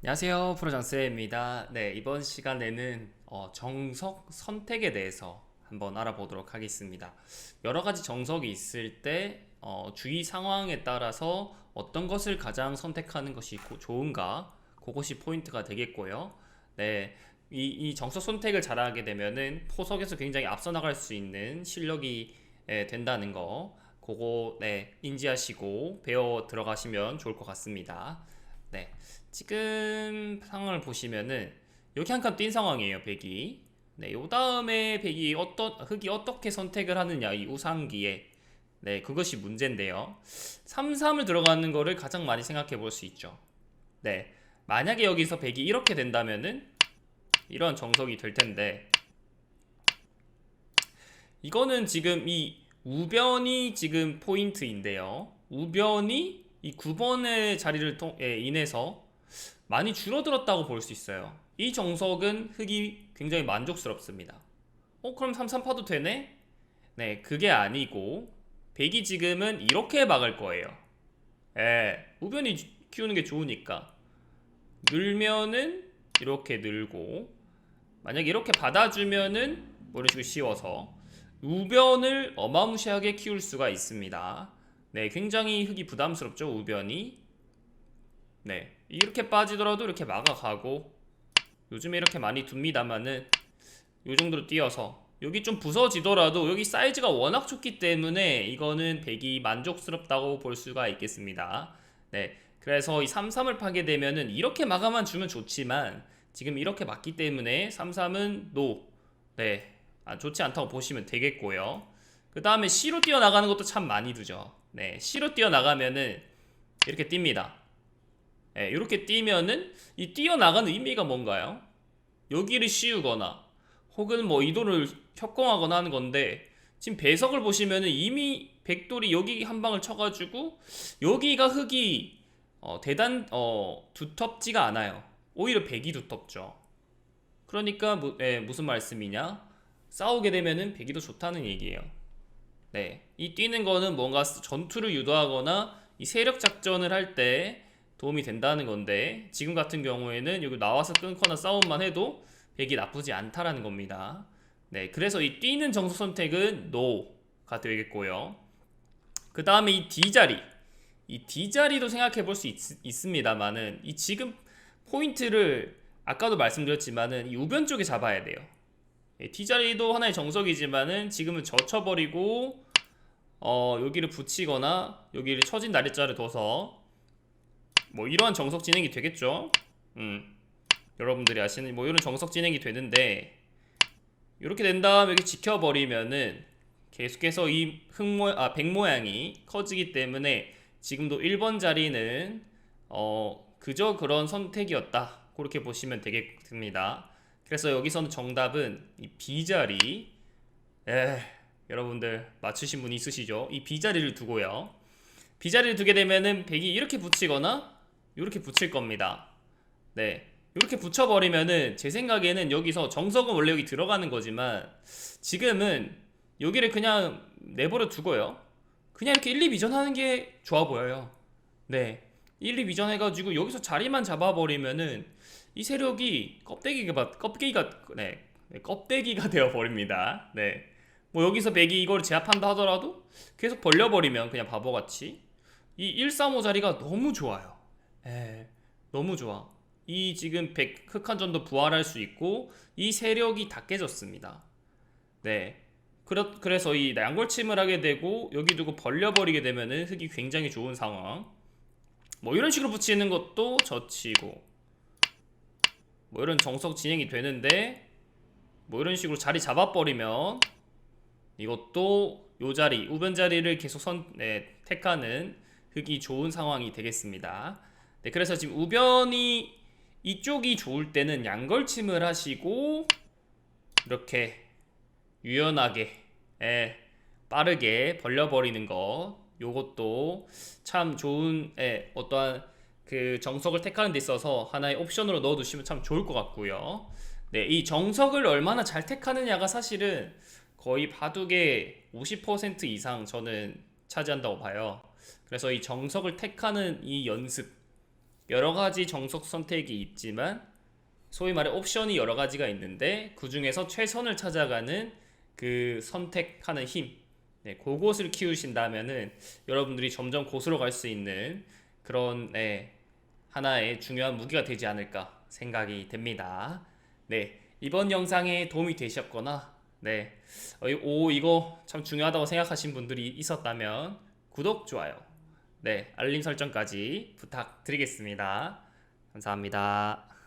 안녕하세요. 프로장스입니다. 네, 이번 시간에는 어, 정석 선택에 대해서 한번 알아보도록 하겠습니다. 여러 가지 정석이 있을 때 어, 주의 상황에 따라서 어떤 것을 가장 선택하는 것이 고- 좋은가, 그것이 포인트가 되겠고요. 네, 이, 이 정석 선택을 잘하게 되면은 포석에서 굉장히 앞서 나갈 수 있는 실력이 예, 된다는 거, 그거 네, 인지하시고 배워 들어가시면 좋을 것 같습니다. 네. 지금 상황을 보시면은 여기 한 칸 뛴 상황이에요, 백이. 네, 요 다음에 백이 어떤 흑이 어떻게 선택을 하느냐 이 우상기에 네, 그것이 문제인데요. 3, 3을 들어가는 거를 가장 많이 생각해 볼 수 있죠. 네. 만약에 여기서 백이 이렇게 된다면은 이런 정석이 될 텐데 이거는 지금 이 우변이 지금 포인트인데요. 우변이 이 9번의 자리를 통, 에 인해서 많이 줄어들었다고 볼 수 있어요. 이 정석은 흑이 굉장히 만족스럽습니다. 어, 그럼 3-3 파도 되네? 네, 그게 아니고, 백이 지금은 이렇게 막을 거예요. 예, 우변이 주- 키우는 게 좋으니까. 늘면은 이렇게 늘고, 만약에 이렇게 받아주면은 식으로 씌워서, 우변을 어마무시하게 키울 수가 있습니다. 네, 굉장히 흙이 부담스럽죠, 우변이. 네, 이렇게 빠지더라도 이렇게 막아가고, 요즘에 이렇게 많이 둡니다만은, 요 정도로 뛰어서, 여기 좀 부서지더라도, 여기 사이즈가 워낙 좋기 때문에, 이거는 백이 만족스럽다고 볼 수가 있겠습니다. 네, 그래서 이 3-3을 파게 되면은, 이렇게 막아만 주면 좋지만, 지금 이렇게 막기 때문에, 3-3은 노. 네, 아, 좋지 않다고 보시면 되겠고요. 그 다음에 C로 뛰어나가는 것도 참 많이 두죠. 네, C로 뛰어나가면은 이렇게 뜁니다. 네, 이렇게 뛰면은 이 뛰어나가는 의미가 뭔가요? 여기를 씌우거나 혹은 뭐 이도를 협공하거나 하는 건데 지금 배석을 보시면은 이미 백돌이 여기 한 방을 쳐가지고 여기가 흙이 어, 대단 어, 두텁지가 않아요. 오히려 백이 두텁죠. 그러니까 무, 예, 무슨 말씀이냐? 싸우게 되면은 백이 더 좋다는 얘기예요. 네, 이 뛰는 거는 뭔가 전투를 유도하거나 이 세력 작전을 할 때 도움이 된다는 건데 지금 같은 경우에는 여기 나와서 끊거나 싸움만 해도 백이 나쁘지 않다라는 겁니다. 네, 그래서 이 뛰는 정수 선택은 NO가 되겠고요. 그 다음에 이 D 자리, 이 D 자리도 생각해 볼 수 있습니다만은 이 지금 포인트를 아까도 말씀드렸지만은 이 우변 쪽에 잡아야 돼요. 예, T자리도 하나의 정석이지만은 지금은 젖혀버리고 어 여기를 붙이거나 여기를 처진 날짜를 둬서 뭐 이러한 정석 진행이 되겠죠. 음 여러분들이 아시는 뭐 이런 정석 진행이 되는데 이렇게 된 다음에 여기 지켜버리면은 계속해서 이 흙모 아 백 모양이 커지기 때문에 지금도 1번 자리는 어 그저 그런 선택이었다 그렇게 보시면 되겠습니다. 그래서 여기서는 정답은 이 B자리 에 여러분들 맞추신 분 있으시죠? 이 B자리를 두고요. B자리를 두게 되면은 백이 이렇게 붙이거나 이렇게 붙일 겁니다. 네. 이렇게 붙여버리면은 제 생각에는 여기서 정석은 원래 여기 들어가는 거지만 지금은 여기를 그냥 내버려 두고요. 그냥 이렇게 1, 2 비전하는 게 좋아 보여요. 네. 1, 2 비전해가지고 여기서 자리만 잡아버리면은 이 세력이 껍데기가 껍데기가 네 껍데기가 되어 버립니다. 네. 뭐 여기서 백이 이걸 제압한다 하더라도 계속 벌려버리면 그냥 바보같이 이 135 자리가 너무 좋아요. 에 너무 좋아. 이 지금 백 흑한전도 부활할 수 있고 이 세력이 다 깨졌습니다. 네. 그렇, 그래서 이 양골침을 하게 되고 여기 두고 벌려버리게 되면은 흑이 굉장히 좋은 상황. 뭐 이런 식으로 붙이는 것도 젖히고 뭐 이런 정석 진행이 되는데 뭐 이런 식으로 자리 잡아버리면 이것도 요 자리 우변 자리를 계속 선 네, 택하는 흑이 좋은 상황이 되겠습니다. 네, 그래서 지금 우변이 이쪽이 좋을 때는 양걸침을 하시고 이렇게 유연하게 예, 빠르게 벌려버리는 거 요것도 참 좋은 예, 어떠한 그 정석을 택하는 데 있어서 하나의 옵션으로 넣어 두시면 참 좋을 것 같고요. 네, 이 정석을 얼마나 잘 택하느냐가 사실은 거의 바둑의 50% 이상 저는 차지한다고 봐요. 그래서 이 정석을 택하는 이 연습 여러 가지 정석 선택이 있지만 소위 말해 옵션이 여러 가지가 있는데 그 중에서 최선을 찾아가는 그 선택하는 힘, 네, 그것을 키우신다면은 여러분들이 점점 고수로 갈 수 있는 그런 네, 하나의 중요한 무기가 되지 않을까 생각이 됩니다. 네, 이번 영상에 도움이 되셨거나 네, 어, 이- 오 이거 참 중요하다고 생각하신 분들이 있었다면 구독, 좋아요, 네, 알림 설정까지 부탁드리겠습니다. 감사합니다.